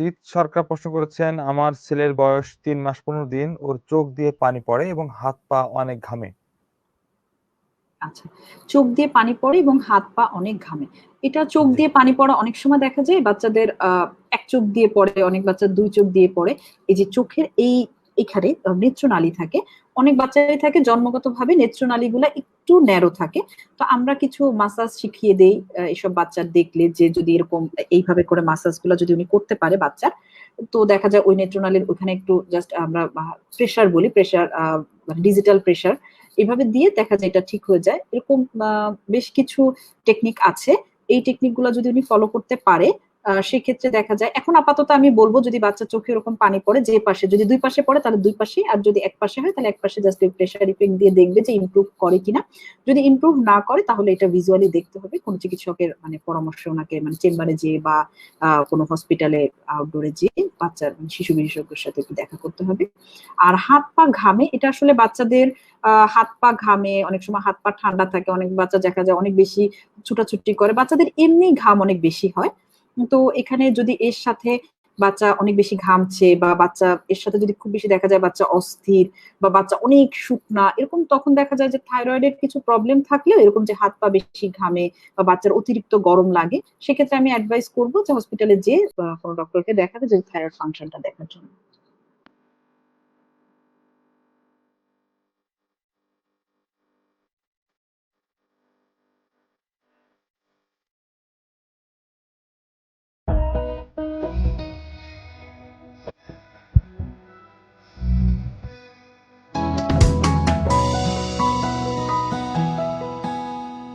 মসজিদ সরকার প্রশ্ন করেছেন আমার ছেলের বয়স তিন মাস পনেরো দিন ওর চোখ দিয়ে পানি পড়ে এবং হাত পা অনেক ঘামে। আচ্ছা চোখ দিয়ে পানি পড়ে এবং হাত পা অনেক ঘামে। এটা চোখ দিয়ে পানি পড়া অনেক সময় দেখা যায় বাচ্চাদের আহ, এক চোখ দিয়ে পড়ে অনেক বাচ্চা দুই চোখ দিয়ে পড়ে। এই যে চোখের এই এখানে নেত্রনালী থাকে। অনেক বাচ্চাই থাকে, জন্মগতভাবে নেত্রনালীগুলো একটু ন্যারো থাকে। তো আমরা কিছু মাসাজ শিখিয়ে দেই এসব বাচ্চার দেখলে যে যদি এরকম এইভাবে করে মাসাজগুলো যদি উনি করতে পারে বাচ্চার, তো দেখা যায় ওই নেত্রনালীর ওখানে একটু জাস্ট আমরা প্রেশার বলি প্রেশার ডিজিটাল প্রেশার এভাবে দিয়ে দেখা যায় এটা ঠিক হয়ে যায়। এরকম বেশ কিছু টেকনিক আছে। এই টেকনিকগুলো যদি উনি ফলো করতে পারে সেক্ষেত্রে দেখা যায়। এখন আপাতত আমি বলব, যদি বাচ্চা চোখে ওরকম পানি পড়ে যে পাশে, যদি দুই পাশে পড়ে, তাহলে দুই পাশে আর যদি এক পাশে হয়, তাহলে এক পাশে জাস্ট প্রেশার ইফেক্ট দিয়ে দেখবে যে ইমপ্রুভ করে কিনা। যদি ইমপ্রুভ না করে, তাহলে এটা ভিজুয়ালি দেখতে হবে। কোন চিকিৎসকের মানে পরামর্শ, ওনাকে মানে চেম্বারে যেয়ে বা কোনো হসপিটালে আউটডোরে যেয়ে বাচ্চার মানে শিশু বিশেষজ্ঞের সাথে একটু দেখা করতে হবে। আর হাত পা ঘামে, এটা আসলে বাচ্চাদের হাত পা ঘামে, অনেক সময় হাত পা ঠান্ডা থাকে, অনেক বাচ্চা দেখা যায় অনেক বেশি ছুটাছুটি করে। বাচ্চাদের এমনি ঘাম অনেক বেশি হয়। তো এখানে যদি এর সাথে বাচ্চা অনেক বেশি ঘামছে বা বাচ্চা এর সাথে যদি খুব বেশি দেখা যায় বাচ্চা অস্থির বা বাচ্চা অনেক শুকনা, এরকম তখন দেখা যায় যে থাইরয়েডের কিছু প্রবলেম থাকলেও এরকম যে হাত পা বেশি ঘামে বা বাচ্চার অতিরিক্ত গরম লাগে, সেক্ষেত্রে আমি অ্যাডভাইস করব যে হসপিটালে যে কোনো ডক্টরকে দেখাতে যদি থাইরয়েড ফাংশনটা দেখার জন্য।